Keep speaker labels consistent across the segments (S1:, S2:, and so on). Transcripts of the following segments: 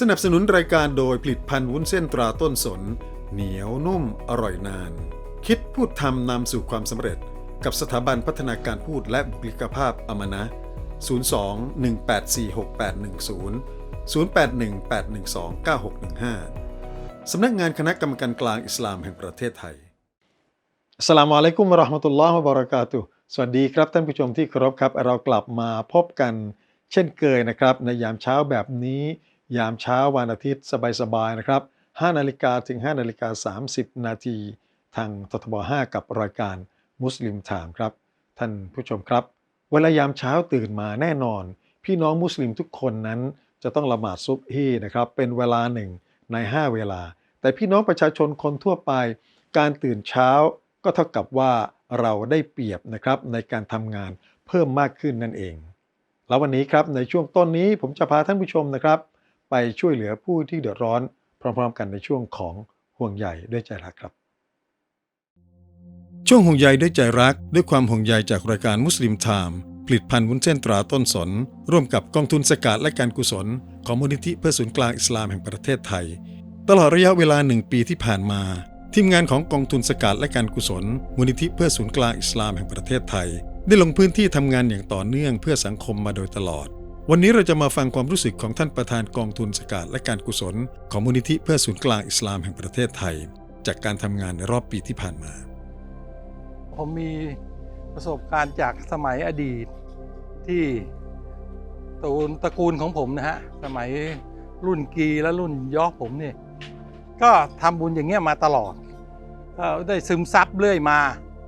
S1: สนับสนุนรายการโดยผลิตภัณฑ์วุ้นเส้นตราต้นสน เหนียวนุ่มอร่อยนาน คิดพูดทำนำสู่ความสำเร็จ กับสถาบันพัฒนาการพูดและบุคลิกภาพอมนะ 02-1846810 0818129615 สำนักงานคณะกรรมการกลางอิสลามแห่งประเทศไทยสลามอะลัยกุมราะห์มะตุลลอฮ์วะบะเรากาตุสวัสดีครับท่านผู้ชมที่เคารพครับ เรากลับมาพบกันเช่นเคยนะครับ ในยามเช้าแบบนี้ ยามเช้าวันอาทิตย์สบายๆนะครับ5นาฬิกาถึง5นาฬิกา30 นาทีทางททบ 5 กับรายการมุสลิมถามครับ ท่านผู้ชมครับ เวลายามเช้าตื่นมาแน่นอน พี่น้องมุสลิมทุกคนนั้นจะต้องละหมาดซุบฮีนะครับเป็นเวลาหนึ่งใน 5 เวลา แต่พี่น้องประชาชนคนทั่วไป การตื่นเช้าก็เท่ากับว่าเราได้เปรียบนะครับในการทำงานเพิ่มมากขึ้นนั่นเอง แล้ววันนี้ครับในช่วงต้นนี้ผมจะพาท่านผู้ชมนะครับ ไปช่วยเหลือผู้ที่เดือดร้อนพร้อมๆ กันในช่วงของห่วงใยด้วยใจรักครับ ช่วงห่วงใยด้วยใจรัก ด้วยความห่วงใยจากรายการมุสลิมไทม์ผลิตภัณฑ์วุ้นเส้นตราต้นสน ร่วมกับกองทุนสกัดและการกุศล ของมูลนิธิเพื่อศูนย์กลางอิสลามแห่งประเทศไทย ตลอดระยะเวลาหนึ่งปีที่ผ่านมา ทีมงานของกองทุนสกัดและการกุศล มูลนิธิเพื่อศูนย์กลางอิสลามแห่งประเทศไทย ได้ลงพื้นที่ทำงานอย่างต่อเนื่องเพื่อสังคมมาโดยตลอด วันนี้เราจะมาฟังความรู้สึกของท่านประธานกองทุนสกัดและการกุศล ของมูลนิธิเพื่อศูนย์กลางอิสลามแห่งประเทศไทย จากการทำงานในรอบปีที่ผ่านมา
S2: ผมมีประสบการณ์จากสมัยอดีตที่ตระกูลตระกูลของผมนะฮะ สมัยรุ่นกีและรุ่นยอผมเนี่ยก็ทำบุญอย่างเงี้ยมาตลอดก็ได้ซึมซับเรื่อยมา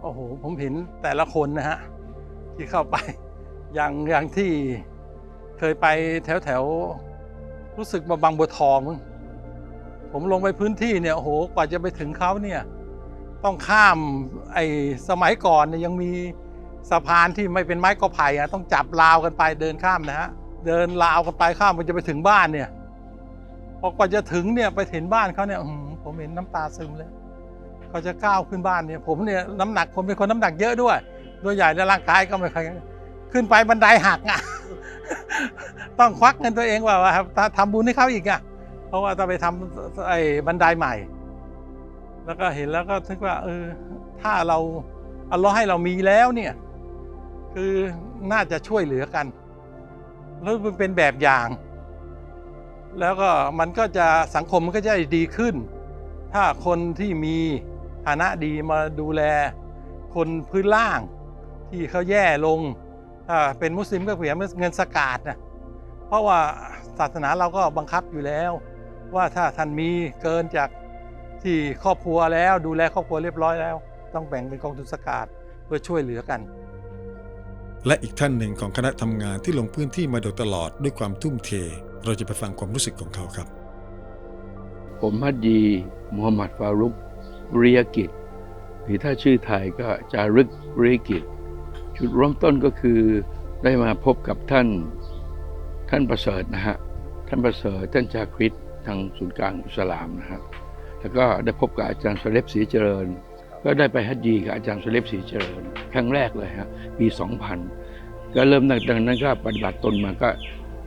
S2: โอ้โหผมเห็นแต่ละคนนะฮะที่เข้าไปอย่างอย่างที่ เคยไปแถวแถวรู้สึกมาบางบัวทองมึงผมลงไปพื้นที่เนี่ยโอ้โหกว่าจะไปถึงเขาเนี่ย ต้องข้ามไอ้สมัยก่อนเนี่ยยังมีสะพานที่ไม่เป็นไม้กอไผ่อะต้องจับราวกันไปเดินข้ามนะฮะเดินราวกันไปข้ามมันจะไปถึงบ้านเนี่ยพอกว่าจะถึงเนี่ยไปถึงบ้านเขาเนี่ยผมเห็นน้ำตาซึมเลยเขาจะก้าวขึ้นบ้านเนี่ย ผมเนี่ยน้ำหนักผมเป็นคนน้ำหนักเยอะด้วยตัวใหญ่และร่างกายก็ไม่ค่อยขึ้นไปบันไดหักอะ ต้องควักเงินตัวเองว่าว่าทำบุญให้เขาอีกอะเพราะว่าต้องไปทำไอ้บันไดใหม่ แล้วก็เห็นแล้วก็นึกว่า เออ ถ้าเราอัลเลอฮ์ให้เรามีแล้วเนี่ย คือน่าจะช่วยเหลือกันแล้วมันเป็นแบบอย่าง แล้วก็มันก็จะสังคมมันก็จะดีขึ้น ถ้าคนที่มีฐานะดีมาดูแล คนพื้นล่างที่เขาแย่ลง เป็นมุสลิมก็เพียงเงินสกาดนะเพราะว่าศาสนาเราก็บังคับอยู่แล้ว ว่าถ้าท่านมีเกินจากที่ครอบครัวแล้วดูแลครอบครัวเรียบร้อยแล้ว ต้องแบ่งเป็นกองทุนสกาดเพื่อช่วยเหลือกัน
S1: และอีกท่านหนึ่งของคณะทำงานที่ลงพื้นที่มาโดยตลอดด้วยความทุ่มเท เราจะไปฟังความรู้สึกของเขาครับ
S3: ผมฮัดดีมูฮัมหมัดฟารุกเรียกิจหรือถ้าชื่อไทยก็จารึกเรียกิจ จุดเริ่มต้นก็คือได้มาพบกับท่านท่านประเสริฐนะฮะท่านประเสริฐท่านจาคริตทางศูนย์กลางอิสลามนะฮะแล้วก็ได้พบกับอาจารย์สเลบศรีเจริญ ก็ได้ไปฮัดดีกับอาจารย์สเลบศรีเจริญ ครั้งแรกเลยฮะปี2000 ก็เริ่มตั้งนั้นก็ปฏิบัติตนมาก็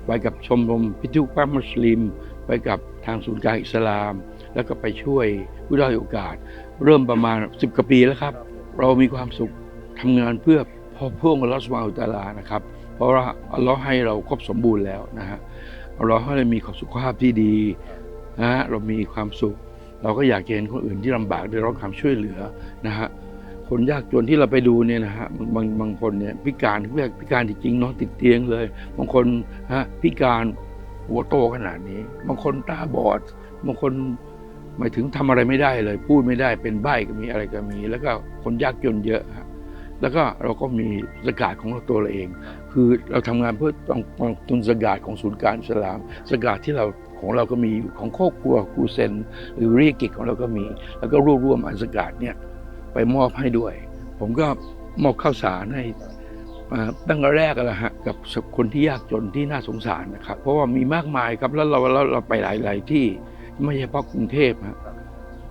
S3: ไปกับชมรมพิทุป้ามุสลิม ไปกับทางศูนย์กลางอิสลาม แล้วก็ไปช่วยผู้ด้อยโอกาส เริ่มประมาณ 10กว่าปีแล้วครับ เรามีความสุขทำงานเพื่อ พอพ่วงอัลลอฮฺสุบานะฮูวะตาลานะครับ เพราะว่าอัลลอฮ์ให้เราครบสมบูรณ์แล้วนะฮะอัลลอฮ์ให้เรามีสุขภาพที่ดีนะฮะเรามีความสุข เราก็อยากเห็นคนอื่นที่ลำบากได้รับความช่วยเหลือนะฮะคนยากจนที่เราไปดูเนี่ยนะฮะบางบางคนเนี่ยพิการพิการจริงๆนอนติดเตียงเลย บางคนฮะพิการหัวโตขนาดนี้ บางคนตาบอด บางคนหมายถึงทำอะไรไม่ได้เลย พูดไม่ได้เป็นใบ้ก็มีอะไรก็มี แล้วก็คนยากจนเยอะฮะ แล้วก็เราก็มีสกาดของเราตัวเราเอง คือเราทำงานเพื่อต้องกองทุนสกาดของศูนย์การอิสลามสกาดที่เราของเราก็มีอยู่ของครอบครัวครูเซนหรือรีกิจของเราก็มี แล้วก็รวบรวมอันสกาดเนี่ยไปมอบให้ด้วย ผมก็มอบข้าวสารให้อ่าตั้งแต่แรกแล้วฮะกับคนที่ยากจนที่น่าสงสารนะครับ เพราะว่ามีมากมายครับแล้วเราเราเราไปหลาย ๆ ที่ไม่ใช่เฉพาะกรุงเทพฮะ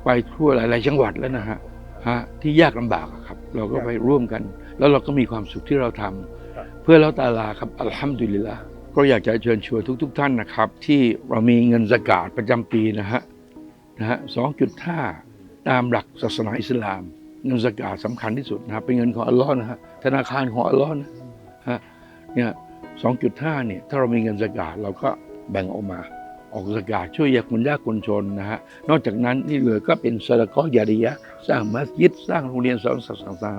S3: ไปทั่วหลาย ๆ จังหวัดแล้วนะฮะฮะที่ยากลำบากอะครับ เราก็ไปร่วมกัน แล้วเราก็มีความสุขที่เราทำเพื่อแล้วตาลาครับอัลฮัมดุลิลละก็อยากจะเชิญชวนทุกๆท่านนะครับ ที่เรามีเงินสกาดประจำปีนะฮะนะฮะสองจุดห้าตามหลักศาสนาอิสลาม เงินสกาดสำคัญที่สุดนะครับเป็นเงินของอัลลอฮ์นะฮะธนาคารของอัลลอฮ์นะฮะเนี่ยสองจุดห้าเนี่ยถ้าเรามีเงินสกาดเราก็แบ่งออกมา ออกสกาดช่วยยากคนยากคนชนนะฮะนอกจากนั้นที่เหลือก็เป็นสระกอยาริยะ สร้างมัสยิดสร้างโรงเรียนสอนศาสนา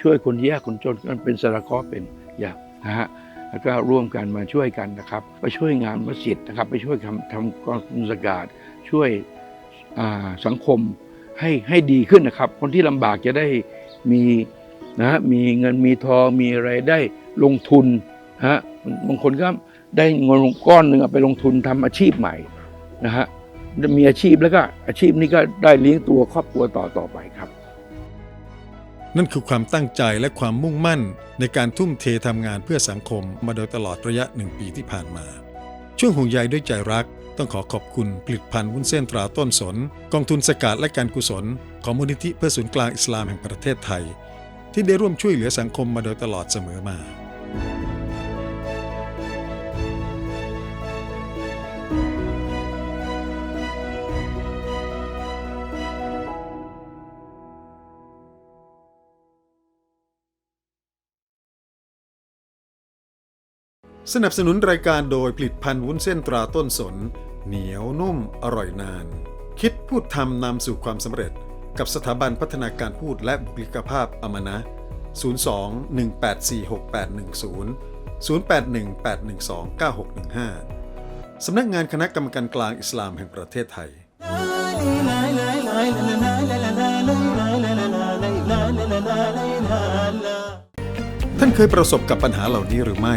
S3: ช่วยคนยากคนจนก็เป็นสระกอเป็นอยานะฮะแล้วก็ร่วมกันมาช่วยกันนะครับไปช่วยงานมัสยิดนะครับไปช่วยทำทำกองทุนสกาดช่วยสังคมให้ให้ดีขึ้นนะครับ คนที่ลำบากจะได้มีนะฮะมีเงินมีทองมีอะไรได้ลงทุนฮะบางคนก็ ได้เงินก้อนหนึ่งไปลงทุนทำอาชีพใหม่นะฮะมีอาชีพแล้วก็อาชีพนี้ก็ได้เลี้ยงตัวครอบครัวต่อต่อไปครับ
S1: นั่นคือความตั้งใจและความมุ่งมั่นในการทุ่มเททำงานเพื่อสังคมมาโดยตลอดระยะหนึ่งปีที่ผ่านมา ช่วงห่วงใยด้วยใจรัก ต้องขอขอบคุณผลิตภัณฑ์วุ้นเส้นตราต้นสน กองทุนสกาดและการกุศล ของมูลนิธิเพื่อศูนย์กลางอิสลามแห่งประเทศไทย ที่ได้ร่วมช่วยเหลือสังคมมาโดยตลอดเสมอมา สนับสนุนรายการโดยผลิตภัณฑ์วุ้นเส้นตราต้นสน เหนียวนุ่มอร่อยนาน คิดพูดทำนำสู่ความสำเร็จ กับสถาบันพัฒนาการพูดและบุคลิกภาพอมนะ 02 184 6810 081 812 9615 สำนักงานคณะกรรมการกลางอิสลามแห่งประเทศไทย ท่านเคยประสบกับปัญหาเหล่านี้หรือไม่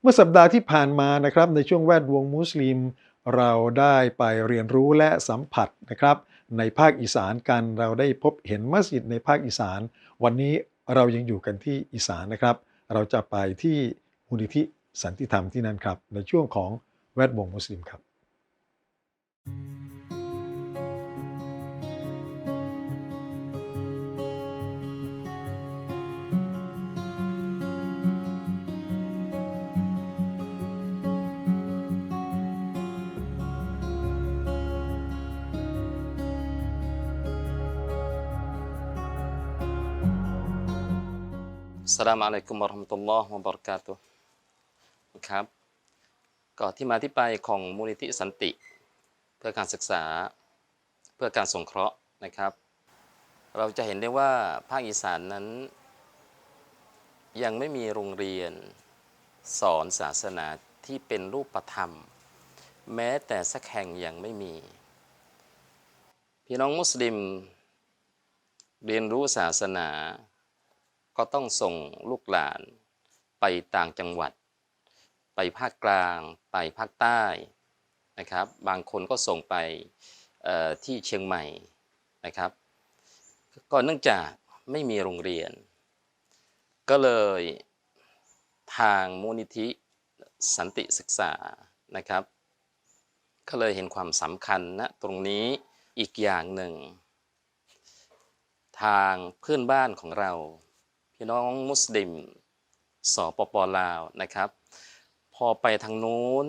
S1: เมื่อสัปดาห์ที่ผ่านมานะครับในช่วงแวดวงมุสลิม เราได้ไปเรียนรู้และสัมผัสนะครับ ในภาคอีสานกันเราได้พบเห็นมัสยิดในภาคอีสาน วันนี้เรายังอยู่กันที่อีสานนะครับ เราจะไปที่มูลนิธิสันติธรรมที่นั่นครับ ในช่วงของแวดวงมุสลิมครับ
S4: สลามอะลัยกุมวะรหมตุลลอฮ์วะบะเราะกาตุครับก็ที่มาที่ไปของมูลนิธิสันติ เพื่อการศึกษาเพื่อการสงเคราะห์นะครับ เราจะเห็นได้ว่าภาคอีสานนั้น ยังไม่มีโรงเรียนสอนศาสนาที่เป็นรูปธรรม แม้แต่สักแห่งยังไม่มี พี่น้องมุสลิม เรียนรู้ศาสนา ก็ต้องส่งลูกหลานไปต่างจังหวัด ไปภาคกลาง ไปภาคใต้นะครับ บางคนก็ส่งไปที่เชียงใหม่นะครับ ก็เนื่องจากไม่มีโรงเรียน ก็เลยทางมูลนิธิสันติศึกษานะครับ ก็เลยเห็นความสำคัญนะตรงนี้อีกอย่างหนึ่ง ทางเพื่อนบ้านของเรา พี่น้องมุสลิมสปปลาวนะครับ พอไปทางนู้น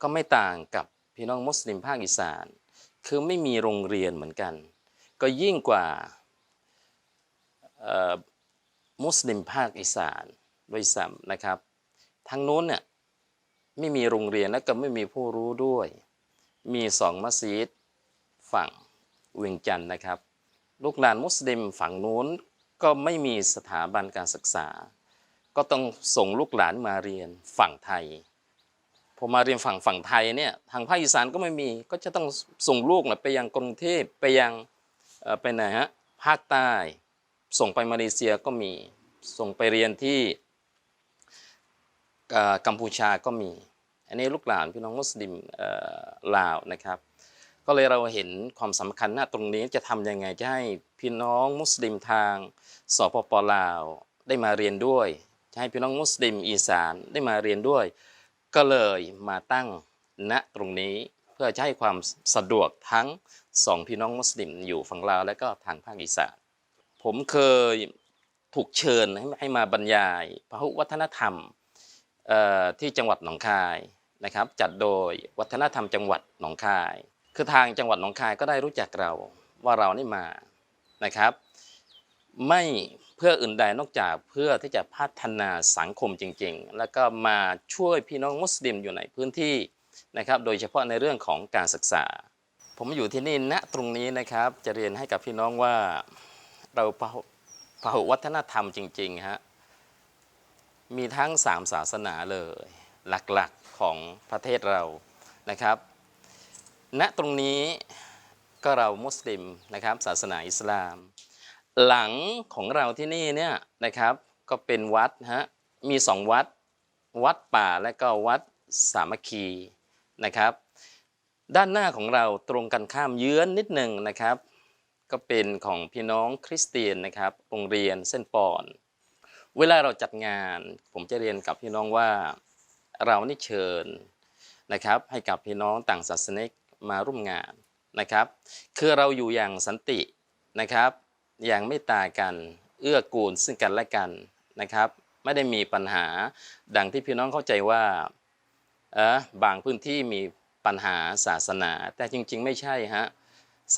S4: ก็ไม่ต่างกับพี่น้องมุสลิมภาคอีสาน คือไม่มีโรงเรียนเหมือนกัน ก็ยิ่งกว่ามุสลิมภาคอีสานด้วยซ้ำนะครับ ทางโน้นเนี่ยไม่มีโรงเรียนและก็ไม่มีผู้รู้ด้วย มีสองมัสยิดฝั่งเวียงจันทร์นะครับ ลูกหลานมุสลิมฝั่งนู้น ก็ไม่มีสถาบันการศึกษา ก็ต้องส่งลูกหลานมาเรียนฝั่งไทยพอมาเรียนฝั่งฝั่งไทยเนี่ยทางภาคอีสานก็ไม่มีก็จะต้องส่งลูกนะไปยังกรุงเทพไปยังไปไหนฮะภาคใต้ ส่งไปมาเลเซียก็มีส่งไปเรียนที่กัมพูชาก็มี อันนี้ลูกหลานพี่น้องมุสลิมลาวนะครับ ก็เลยเราเห็นความสำคัญนะตรงนี้จะทำยังไงจะให้พี่น้องมุสลิมทางสปปลาวได้มาเรียนด้วยจะให้พี่น้องมุสลิมอีสานได้มาเรียนด้วย ก็เลยมาตั้งณตรงนี้เพื่อจะให้ความสะดวกทั้งสองพี่น้องมุสลิมอยู่ฝั่งลาวและก็ทางภาคอีสานผมเคยถูกเชิญให้มาบรรยายพหุวัฒนธรรมที่จังหวัดหนองคายนะครับ จัดโดยวัฒนธรรมจังหวัดหนองคาย คือทางจังหวัดหนองคายก็ได้รู้จักเราว่าเรานี่มานะครับ ไม่เพื่ออื่นใดนอกจากเพื่อที่จะพัฒนาสังคมจริง ๆ แล้วก็มาช่วยพี่น้องมุสลิมอยู่ในพื้นที่นะครับ โดยเฉพาะในเรื่องของการศึกษา ผมอยู่ที่นี่ณตรงนี้นะครับ จะเรียนให้กับพี่น้องว่าเราพหุพหุวัฒนธรรมจริงๆฮะมีทั้งสามศาสนาเลย หลักๆของประเทศเรานะครับ ณตรงนี้ก็เรามุสลิมนะครับศาสนาอิสลาม หลังของเราที่นี่เนี่ยนะครับก็เป็นวัดฮะมีสองวัด วัดป่าและก็วัดสามัคคีนะครับ ด้านหน้าของเราตรงกันข้ามเยื้อนนิดหนึ่งนะครับ ก็เป็นของพี่น้องคริสเตียนนะครับโรงเรียนเส้นปอน เวลาเราจัดงาน ผมจะเรียนกับพี่น้องว่าเรานี่เชิญนะครับให้กับพี่น้องต่างศาสนิก มาร่วมงานนะครับ คือเราอยู่อย่างสันตินะครับ อย่างไม่ตากันเอื้อกูลซึ่งกันและกันนะครับ ไม่ได้มีปัญหาดังที่พี่น้องเข้าใจว่าเออบางพื้นที่มีปัญหาศาสนา แต่จริงๆ ไม่ใช่ฮะ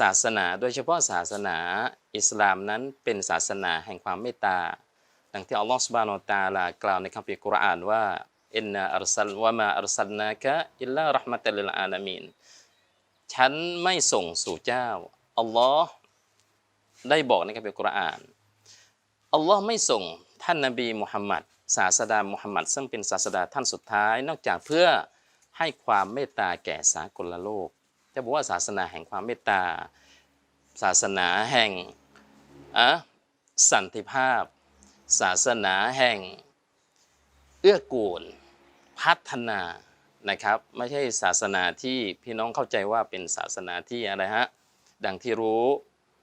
S4: ศาสนาโดยเฉพาะศาสนาอิสลามนั้นเป็นศาสนาแห่งความเมตตา ดังที่อัลลอฮฺสุบานตาลากล่าวในคัมภีร์กุรอานว่าอินนาอัลซัลวะมาอัลซัลนากะอิลลา rah มะตัลลิลอาลามีน ฉันไม่ส่งสู่เจ้า อัลลอฮ์ได้บอกในคัมภีร์กุรอาน อัลลอฮ์ไม่ส่งท่านนบีมุฮัมมัดศาสดามุฮัมมัดซึ่งเป็นศาสดาท่านสุดท้าย นอกจากเพื่อให้ความเมตตาแก่สากลโลก จะบอกว่าศาสนาแห่งความเมตตา ศาสนาแห่งอะสันติภาพ ศาสนาแห่ง เอื้อกูล พัฒนา นะครับ ไม่ใช่ศาสนาที่พี่น้องเข้าใจว่าเป็นศาสนาที่อะไรฮะดังที่รู้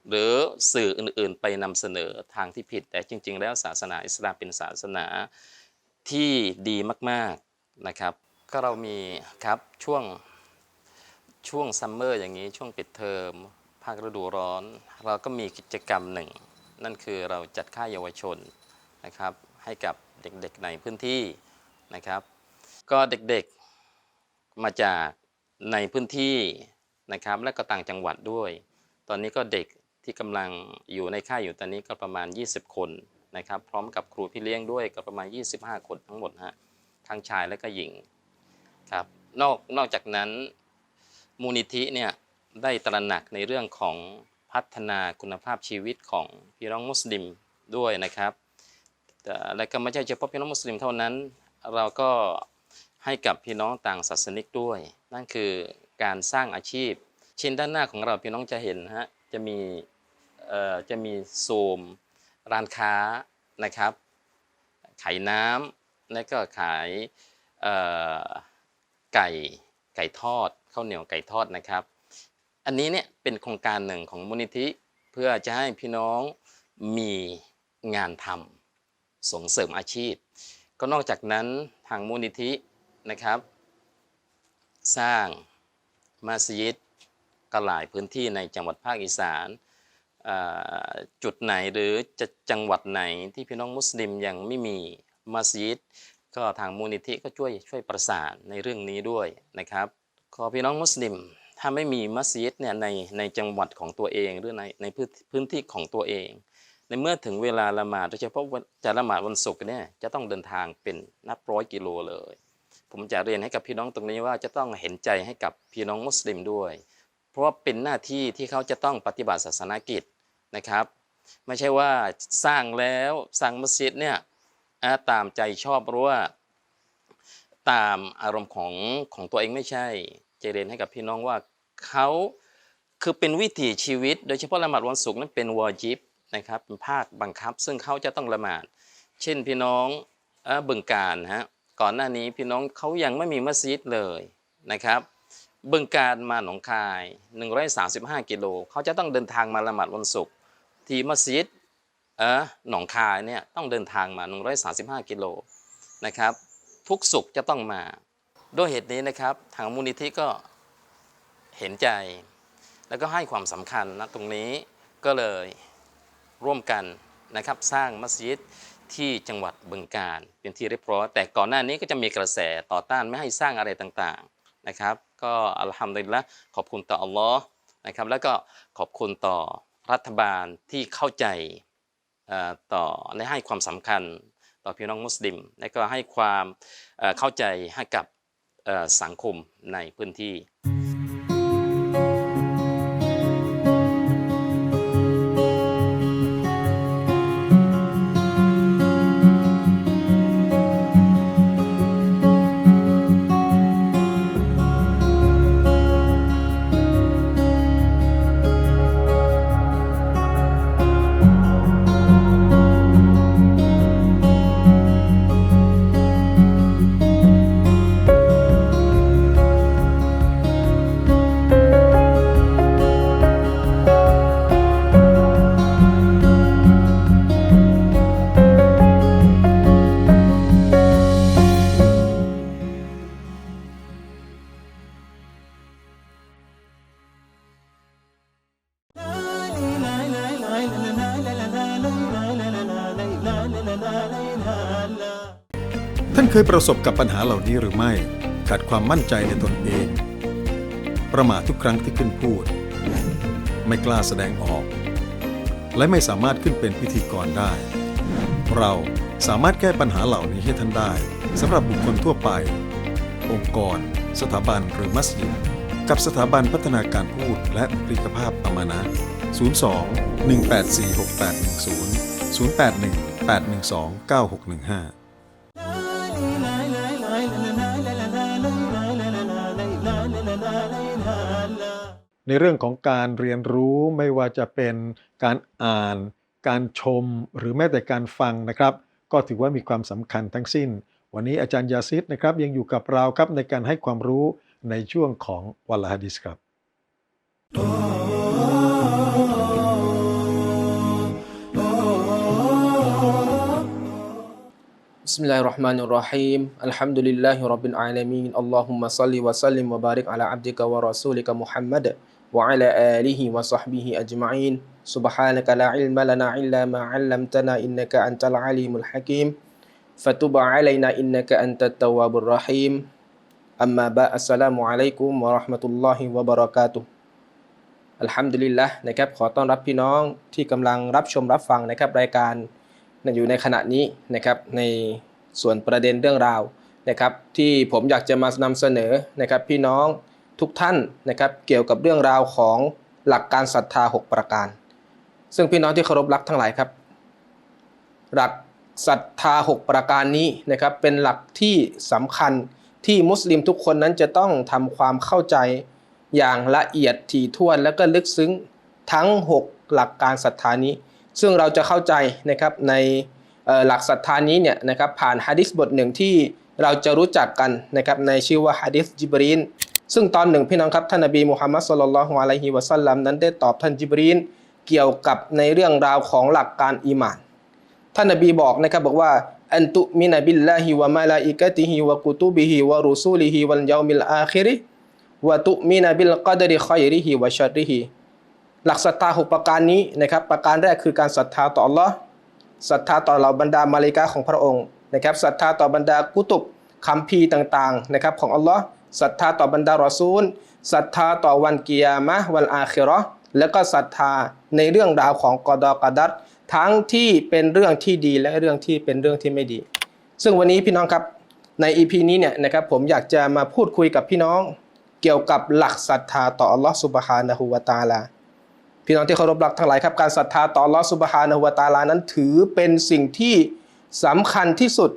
S4: หรือสื่ออื่นๆ ไปนำเสนอทางที่ผิด แต่จริง ๆ แล้วศาสนาอิสลามเป็นศาสนาที่ดีมากๆนะครับ ก็เรามีครับช่วงช่วงซัมเมอร์อย่างนี้ช่วงปิดเทอมภาคฤดูร้อน เราก็มีกิจกรรมหนึ่ง นั่นคือเราจัดค่ายเยาวชนนะครับ ให้กับเด็กๆในพื้นที่นะครับ ก็เด็กๆ มาจากในพื้นที่นะครับ และก็ต่างจังหวัดด้วย ตอนนี้ก็เด็กที่กำลังอยู่ในค่ายอยู่ตอนนี้ก็ประมาณ 20 คนนะครับ พร้อมกับครูพี่เลี้ยงด้วยก็ประมาณ 25 คนทั้งหมดฮะทั้งชายและก็หญิงครับนอกนอกจากนั้นมูลนิธิเนี่ยได้ตระหนักในเรื่องของพัฒนาคุณภาพชีวิตของพี่น้องมุสลิมด้วยนะครับแต่และก็ไม่ใช่เฉพาะพี่น้องมุสลิมเท่านั้น เราก็ ให้กับพี่น้องต่างศาสนิกด้วย นั่นคือการสร้างอาชีพเช่นด้านหน้าของเราพี่น้องจะเห็นฮะจะมีจะมีโซมร้านค้านะครับขายน้ำและก็ขายไก่ไก่ทอดข้าวเหนียวไก่ทอดนะครับ อันนี้เนี่ยเป็นโครงการหนึ่งของมูลนิธิเพื่อจะให้พี่น้องมีงานทำส่งเสริมอาชีพ ก็นอกจากนั้นทางมูลนิธิ นะครับ สร้างมัสยิดก็หลายพื้นที่ในจังหวัดภาคอีสานจุดไหนหรือจะจังหวัดไหนที่พี่น้องมุสลิมยังไม่มีมัสยิดก็ทางมูลนิธิก็ช่วยช่วยประสานในเรื่องนี้ด้วยนะครับ ขอพี่น้องมุสลิมถ้าไม่มีมัสยิดเนี่ยในในจังหวัดของตัวเองหรือในในพื้นพื้นที่ของตัวเอง ในเมื่อถึงเวลาละหมาดโดยเฉพาะจะละหมาดวันศุกร์เนี่ยจะต้องเดินทางเป็นนับร้อยกิโลเลย ผมจะเรียนให้กับพี่น้องตรงนี้ว่าจะต้องเห็นใจให้กับพี่น้องมุสลิมด้วย เพราะว่าเป็นหน้าที่ที่เขาจะต้องปฏิบัติศาสนกิจนะครับ ไม่ใช่ว่าสร้างแล้วสร้างมัสยิดเนี่ยตามใจชอบหรือว่าตามอารมณ์ของของตัวเองไม่ใช่จะเรียนให้กับพี่น้องว่าเขาคือเป็นวิถีชีวิต โดยเฉพาะละหมาดวันศุกร์นั้นเป็นวอจิบนะครับเป็นภาคบังคับ ซึ่งเขาจะต้องละหมาด เช่นพี่น้องเอ่อบึงการฮะ ก่อนหน้านี้พี่น้องเขายังไม่มีมัสยิดเลยนะครับ บึงการมาหนองคาย 135 กิโลเขาจะต้องเดินทางมาละหมาดวันศุกร์ที่มัสยิดเออหนองคายเนี่ยต้องเดินทางมา 135 กิโลนะครับ ทุกสุขจะต้องมาด้วยเหตุนี้นะครับทางมูลนิธิก็เห็นใจ แล้วก็ให้ความสำคัญนะตรงนี้ก็เลยร่วมกันนะครับสร้างมัสยิด ที่จังหวัดบึงกาฬเป็นที่เรียบร้อยแต่ก่อนหน้านี้ก็จะมีกระแสต่อต้านไม่ให้สร้างอะไรต่างๆนะครับ ก็อัลฮัมดุลิลละขอบคุณต่ออัลลอฮ์นะครับ แล้วก็ขอบคุณต่อรัฐบาลที่เข้าใจเอ่อต่อและให้ความสำคัญต่อพี่น้องมุสลิม และก็ให้ความเอ่อเข้าใจให้กับเอ่อสังคมในพื้นที่
S1: ยประสบกับปัญหาเหล่านี้หรือไม่ ขาดความมั่นใจในตนเอง ประมาททุกครั้งที่ขึ้นพูด ไม่กล้าแสดงออก และไม่สามารถขึ้นเป็นพิธีกรได้ เราสามารถแก้ปัญหาเหล่านี้ให้ท่านได้สำหรับบุคคลทั่วไป องค์กร สถาบันหรือมัสยิดกับสถาบันพัฒนาการพูดและบุคลิกภาพอามานะ 02 184 6810 081 812 9615 ในเรื่องของการเรียนรู้ไม่ว่าจะเป็นการอ่าน การชม หรือแม้แต่การฟังนะครับ ก็ถือว่ามีความสำคัญทั้งสิ้น วันนี้อาจารย์ยาซิดนะครับยังอยู่กับเราครับในการให้ความรู้ในช่วงของวัลฮะดิษครับ
S5: บิสมิลลาฮิรเราะห์มานิรเราะฮีมอัลฮัมดุลิลลาฮิร็อบบิลอาลามีนอัลลอฮุมมะศ็อลลิวะซัลลิมวะบาริกอะลาอับดิกะวะรอซูลิกะมุฮัมมัด وعلى آله وصحبه أجمعين سبحانك لا علم لنا إلا ما علمتنا إنك أنت العليم الحكيم فتب علينا إنك أنت التواب الرحيم أما بعد السلام عليكم ورحمة الله وبركاته อัลฮัมดุลิลละนะครับขอต้อนรับพี่น้องที่กำลังรับชมรับฟังนะครับรายการอยู่ในขณะนี้นะครับในส่วนประเด็นเรื่องราวนะครับที่ผมอยากจะมานำเสนอนะครับพี่น้อง ทุกท่านนะครับเกี่ยวกับเรื่องราวของหลักการศรัทธา 6 ประการ ซึ่งพี่น้องที่เคารพรักทั้งหลายครับ หลักศรัทธา 6 ประการนี้นะครับเป็นหลักที่สำคัญที่มุสลิมทุกคนนั้นจะต้องทำความเข้าใจอย่างละเอียดถี่ถ้วนและก็ลึกซึ้งทั้ง 6 หลักการศรัทธานี้ ซึ่งเราจะเข้าใจนะครับในหลักศรัทธานี้เนี่ยนะครับผ่านฮะดิษบทหนึ่งที่เราจะรู้จักกันนะครับในชื่อว่าฮะดิษจิบรีน ซึ่งตอนหนึ่งพี่น้องครับท่านนบีมุฮัมมัดสุลลัลฮุอะลัยฮิวะสัลลัมนั้นได้ตอบท่านจิบรีนเกี่ยวกับในเรื่องราวของหลักการอีมาน ท่านนบีบอกนะครับบอกว่าอันตุมินบิลลาฮิวะมาลาอิกะติฮิวะกุตุบิฮิวะรุซูลิฮิวัลยามิลอาคิริวะตุมินบิลกอดริคอยริฮิวะชัรริฮิหลักศรัทธาหกประการนี้นะครับประการแรกคือการศรัทธาต่อ Allah ศรัทธาต่อเหล่าบรรดามาลิกาของพระองค์นะครับศรัทธาต่อบรรดากุตุบคัมภีร์ต่างๆนะครับของอัลลอฮ์ ศรัทธาต่อบรรดารอซูลศรัทธาต่อวันกิยามะวันอาคิราะห์แล้วก็ศรัทธาในเรื่องราวของกอดอกอดัตทั้งที่เป็นเรื่องที่ดีและเรื่องที่เป็นเรื่องที่ไม่ดี ซึ่งวันนี้พี่น้องครับใน EP นี้เนี่ยนะครับผมอยากจะมาพูดคุยกับพี่น้อง เกี่ยวกับหลักศรัทธาต่ออัลลอฮ์สุบฮานะฮูวะตาลาพี่น้องที่เคารพรักทั้งหลายครับการศรัทธาต่ออัลลอฮ์สุบฮานะฮูวะตาลานั้นถือเป็นสิ่งที่สำคัญที่สุด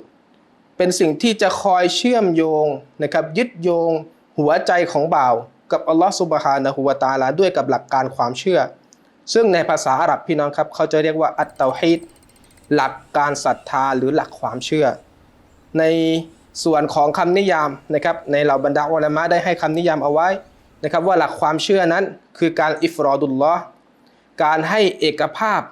S5: เป็นสิ่งที่จะคอยเชื่อมโยงนะครับยึดโยง หัวใจของบ่าว กับอัลลอฮ์สุบฮานะฮูวะตาลาด้วยกับหลักการความเชื่อ ซึ่งในภาษาอาหรับพี่น้องครับเขาจะเรียกว่าอัตเตาฮิดหลักการศรัทธาหรือหลักความเชื่อ ในส่วนของคำนิยามนะครับในเหล่าบรรดาอุลามะได้ให้คำนิยามเอาไว้นะครับว่าหลักความเชื่อนั้นคือการอิฟรอดุลลอฮ์การให้เอกภาพ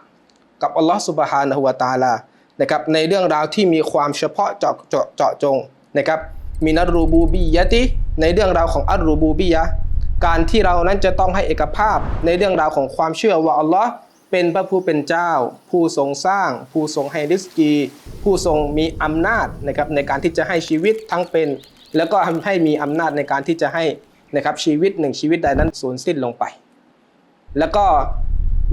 S5: กับอัลลอฮ์สุบฮานะฮูวะตาลา นะครับในเรื่องราวที่มีความเฉพาะเจาะเจาะจงนะครับมีนัรูบูบียะติในเรื่องราวของอัรูบูบียะการที่เรานั้นจะต้องให้เอกภาพในเรื่องราวของความเชื่อว่าอัลลอฮ์เป็นพระผู้เป็นเจ้า ผู้ทรงสร้าง ผู้ทรงให้ริสกี ผู้ทรงมีอำนาจนะครับในการที่จะให้ชีวิตทั้งเป็น แล้วก็ทำให้มีอำนาจในการที่จะให้นะครับชีวิตหนึ่งชีวิตใดนั้นสูญสิ้นลงไป แล้วก็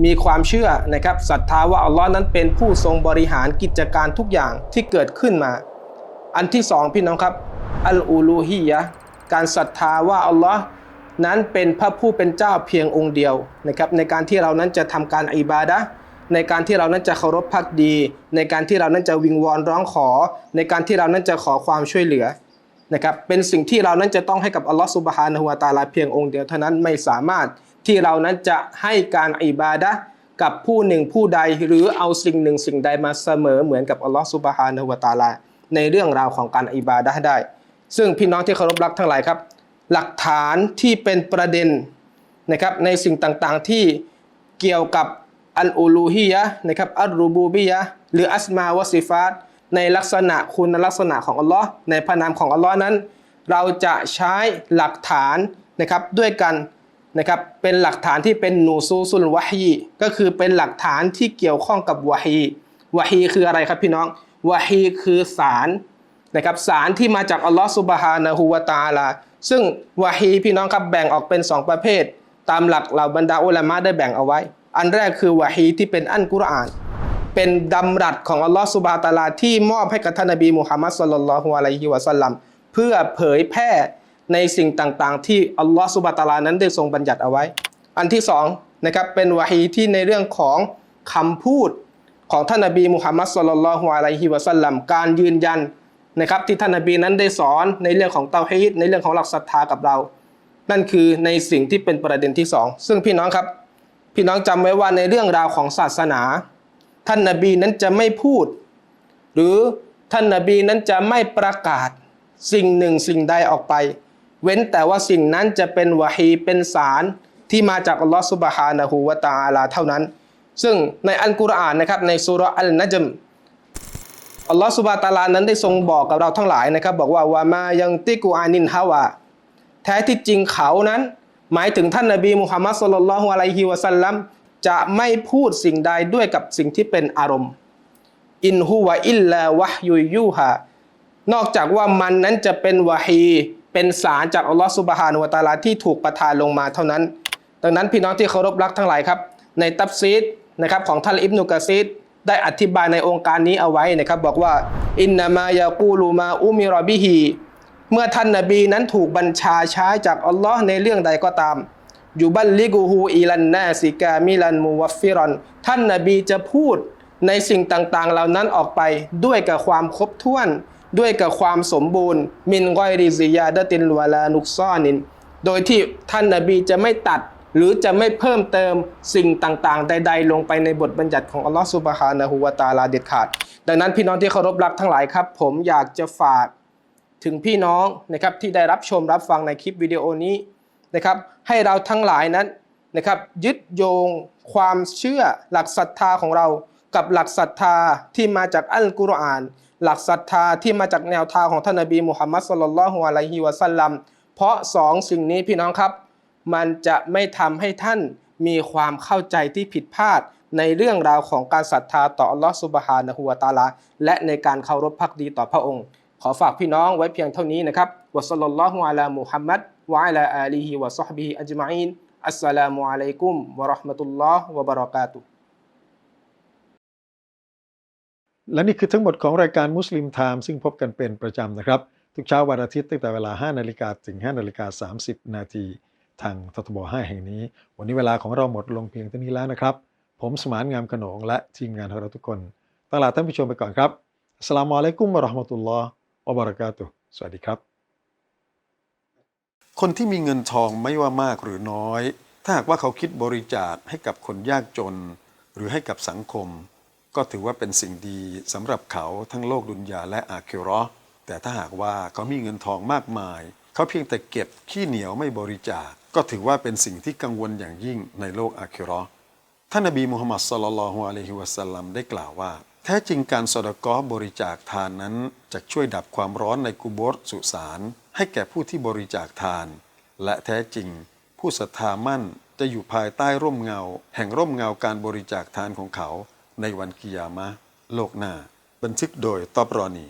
S5: มีความเชื่อนะครับศรัทธาว่าอัลลอฮ์นั้นเป็นผู้ทรงบริหารกิจการทุกอย่างที่เกิดขึ้นมา อันที่สองพี่น้องครับอัลอูลูฮียะการศรัทธาว่าอัลลอฮ์นั้นเป็นพระผู้เป็นเจ้าเพียงองค์เดียวนะครับในการที่เรานั้นจะทำการอิบาดะในการที่เรานั้นจะเคารพพักดี ในการที่เรานั้นจะวิงวอนร้องขอ ในการที่เรานั้นจะขอความช่วยเหลือนะครับเป็นสิ่งที่เรานั้นจะต้องให้กับอัลลอฮ์ซุบฮานะฮูวะตาลาเพียงองค์เดียวเท่านั้นไม่สามารถ ที่เรานั้นจะให้การอิบาดะกับผู้หนึ่งผู้ใดหรือเอาสิ่งหนึ่งสิ่งใดมาเสมอเหมือนกับอัลลอฮ์ซุบฮานะฮูวะตาลาในเรื่องราวของการอิบาดะได้ ซึ่งพี่น้องที่เคารพรักทั้งหลายครับ หลักฐานที่เป็นประเด็นนะครับในสิ่งต่างๆที่เกี่ยวกับอัลอูลูฮียะนะครับอัลรูบูบียะห์หรืออัสมาวะซิฟาตในลักษณะคุณลักษณะของอัลลอฮ์ในพระนามของอัลลอฮ์นั้น เราจะใช้หลักฐานนะครับด้วยกัน นะครับเป็นหลักฐานที่เป็นนูซูซุลวะฮีก็คือเป็นหลักฐานที่เกี่ยวข้องกับวะฮีวะฮีคืออะไรครับพี่น้องวะฮีคือสารนะครับสารที่มาจากอัลลอฮ์ซุบฮานะฮูวะตาลา ซึ่งวะฮีพี่น้องครับแบ่งออกเป็น 2 ประเภท ตามหลักเหล่าบรรดาอุลามะได้แบ่งเอาไว้ อันแรกคือวะฮีที่เป็นอันกุรอาน เป็นดำรัสของอัลลอฮ์ซุบฮานะฮูวตาลาที่มอบให้กับท่านนบีมุฮัมมัดสุลลัลฮุอะลัยฮิวะสัลลัมเพื่อเผยแพร่ ในสิ่งต่างๆ ที่อัลลอฮ์ซุบะตาลานั้นได้ทรงบัญญัติเอาไว้ อันที่สองนะครับเป็นวะฮีที่ในเรื่องของคำพูดของท่านนบีมุฮัมมัดสุลลัลฮุอะลัยฮิวะสัลลัมการยืนยันนะครับที่ท่านนบีนั้นได้สอนในเรื่องของเตาฮีดในเรื่องของหลักศรัทธากับเรา นั่นคือในสิ่งที่เป็นประเด็นที่สองซึ่งพี่น้องครับ พี่น้องจำไว้ว่าในเรื่องราวของศาสนา ท่านนบีนั้นจะไม่พูด หรือท่านนบีนั้นจะไม่ประกาศสิ่งหนึ่งสิ่งใดออกไป เว้นแต่ว่าสิ่งนั้นจะเป็นวะฮีเป็นสารที่มาจากอัลลอฮฺซุบฮานะฮูวะตะอาลาเท่านั้น ซึ่งในอัลกุรอานนะครับในสุราะห์อัลนัจมอัลลอฮฺสุบฮาตะอาลานั้นได้ทรงบอกกับเราทั้งหลายนะครับ บอกว่าวามายังติกูอานินฮาวาแท้ที่จริงเขานั้น หมายถึงท่านนบีมุฮัมมัดสุลลัลฮุอะลัยฮิวะสัลลัมจะไม่พูดสิ่งใดด้วยกับสิ่งที่เป็นอารมณ์ อินฮุวะอิลลาวะยุยยูฮานอกจากว่ามันนั้นจะเป็นวะฮี เป็นสารจากอัลลอฮฺสุบฮานุวตาลาที่ถูกประทานลงมาเท่านั้น ดังนั้นพี่น้องที่เคารพรักทั้งหลายครับ ในตัฟซีดนะครับของท่านอิบนุกะซีดได้อธิบายในองค์การนี้เอาไว้นะครับ บอกว่าอินนามายากูลูมาอุมิรอบิฮีเมื่อท่านนบีนั้นถูกบัญชาใช้จากอัลลอฮ์ในเรื่องใดก็ตามอยู่บัลลิกูฮูอีลันนาซิกามิลันมูวัฟฟิรอนท่านนบีจะพูดในสิ่งต่างๆ เหล่านั้นออกไปด้วยกับความครบถ้วน ด้วยกับความสมบูรณ์มินกอยริซิยาดตินวาลานุกซ่อนิน โดยที่ท่านนบีจะไม่ตัด หรือจะไม่เพิ่มเติมสิ่งต่างๆ ใด ๆ ลงไปในบทบัญญัติของอัลลอฮฺสุบฮานะฮูวาตาลาเด็ดขาด ดังนั้นพี่น้องที่เคารพรักทั้งหลายครับ ผมอยากจะฝากถึงพี่น้องนะครับที่ได้รับชมรับฟังในคลิปวิดีโอนี้นะครับ ให้เราทั้งหลายนั้นนะครับ ยึดโยงความเชื่อหลักศรัทธาของเรา กับหลักศรัทธาที่มาจากอัลกุรอาน หลักศรัทธาที่มาจากแนวทางของท่านนบีมุฮัมมัดสุลลัลฮุอะลัยฮิวะสัลลัมเพราะสองสิ่งนี้พี่น้องครับ มันจะไม่ทำให้ท่านมีความเข้าใจที่ผิดพลาดในเรื่องราวของการศรัทธาต่ออัลลอฮฺสุบฮานะฮูวะตาลา และในการเคารพพักดีต่อพระองค์ ขอฝากพี่น้องไว้เพียงเท่านี้นะครับวะซัลลัลลอฮุอะลามุฮัมมัดวะอะลาอาลีฮิวะซอฮบิฮิอัจมะอีนอัสสลามุอะลัยกุมวะเราะห์มะตุลลอฮ์วะบะเราะกาตุฮ์
S1: และนี่คือทั้งหมดของรายการมุสลิมไทม์ซึ่งพบกันเป็นประจำนะครับ ทุกเช้าวันอาทิตย์ตั้งแต่เวลา 5 นาฬิกาถึง 5 นาฬิกา 30 นาทีทางททบ 5 แห่งนี้ วันนี้เวลาของเราหมดลงเพียงเท่านี้แล้วนะครับ ผมสมานงามขนงและทีมงานของเราทุกคนตลาท่านผู้ชมไปก่อนครับสลามอะลัยกุมวะราะห์มะตุลลอฮ์วะบะเรากาตุสวัสดีครับ คนที่มีเงินทองไม่ว่ามากหรือน้อย ถ้าหากว่าเขาคิดบริจาคให้กับคนยากจน หรือให้กับสังคม ก็ถือว่าเป็นสิ่งดีสำหรับเขาทั้งโลกดุนยาและอาคิราะห์แต่ถ้าหากว่าเขามีเงินทองมากมาย เขาเพียงแต่เก็บขี้เหนียวไม่บริจาค ก็ถือว่าเป็นสิ่งที่กังวลอย่างยิ่งในโลกอาคิราะห์ท่านนบีมุฮัมมัดสลลัลฮุอะลัยฮิวะสัลลัมได้กล่าวว่า แท้จริงการสอดกอบริจาคทานนั้นจะช่วยดับความร้อนในกุโบรสุสานให้แก่ผู้ที่บริจาคทาน และแท้จริง ผู้ศรัทธามั่นจะอยู่ภายใต้ร่มเงา แห่งร่มเงาการบริจาคทานของเขา ในวันกิยามะโลกหน้า บันทึกโดยตอบรอนี